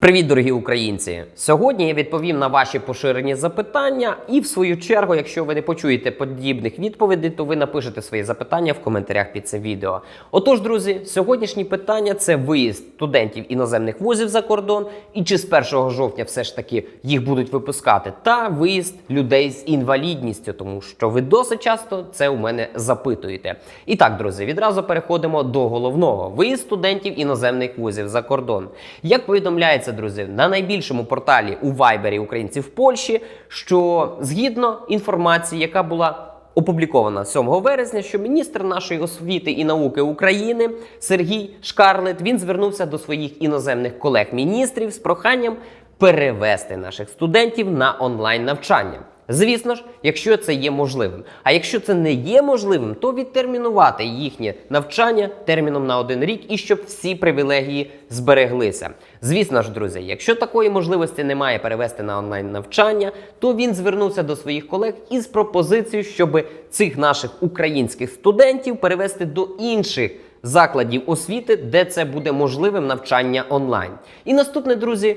Привіт, дорогі українці! Сьогодні я відповім на ваші поширені запитання, і в свою чергу, якщо ви не почуєте подібних відповідей, то ви напишете свої запитання в коментарях під цим відео. Отож, друзі, сьогоднішні питання це виїзд студентів іноземних вузів за кордон, і чи з 1 жовтня все ж таки їх будуть випускати, та виїзд людей з інвалідністю, тому що ви досить часто це у мене запитуєте. І так, друзі, відразу переходимо до головного: виїзд студентів іноземних вузів за кордон. Як повідомляється, друзі, на найбільшому порталі у Вайбері українців в Польщі, що згідно інформації, яка була опублікована 7 вересня, що міністр нашої освіти і науки України Сергій Шкарлет він звернувся до своїх іноземних колег-міністрів з проханням перевести наших студентів на онлайн навчання. Звісно ж, якщо це є можливим. А якщо це не є можливим, то відтермінувати їхнє навчання терміном на один рік і щоб всі привілегії збереглися. Звісно ж, друзі, якщо такої можливості немає перевести на онлайн навчання, то він звернувся до своїх колег із пропозицією, щоб цих наших українських студентів перевести до інших закладів освіти, де це буде можливим навчання онлайн. І наступне, друзі,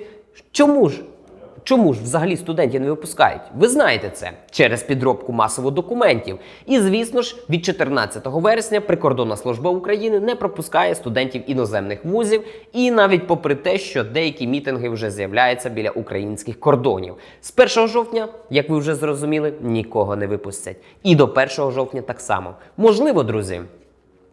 чому ж? Чому ж взагалі студентів не випускають? Ви знаєте це через підробку масово документів. І звісно ж, від 14 вересня прикордонна служба України не пропускає студентів іноземних вузів, і навіть попри те, що деякі мітинги вже з'являються біля українських кордонів. З 1 жовтня, як ви вже зрозуміли, нікого не випустять. І до 1 жовтня так само. Можливо, друзі.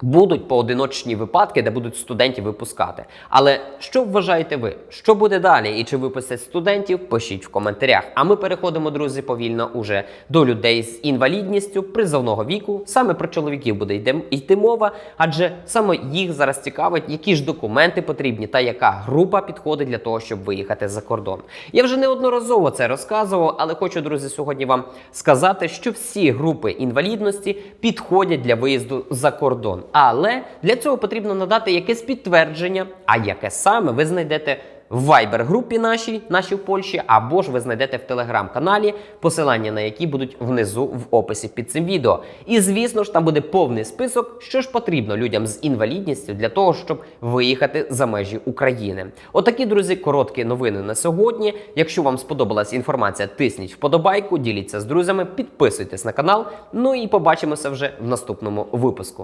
Будуть поодиночні випадки, де будуть студентів випускати. Але що вважаєте ви? Що буде далі? І чи випустять студентів? Пишіть в коментарях. А ми переходимо, друзі, повільно уже до людей з інвалідністю призовного віку. Саме про чоловіків буде йти мова, адже саме їх зараз цікавить, які ж документи потрібні та яка група підходить для того, щоб виїхати за кордон. Я вже неодноразово це розказував, але хочу, друзі, сьогодні вам сказати, що всі групи інвалідності підходять для виїзду за кордон. Але для цього потрібно надати якесь підтвердження, а яке саме ви знайдете в Viber групі нашій, нашій в Польщі, або ж ви знайдете в телеграм-каналі, посилання на які будуть внизу в описі під цим відео. І звісно ж, там буде повний список, що ж потрібно людям з інвалідністю для того, щоб виїхати за межі України. Отакі, друзі, короткі новини на сьогодні. Якщо вам сподобалась інформація, тисніть вподобайку, діліться з друзями, підписуйтесь на канал. Ну і побачимося вже в наступному випуску.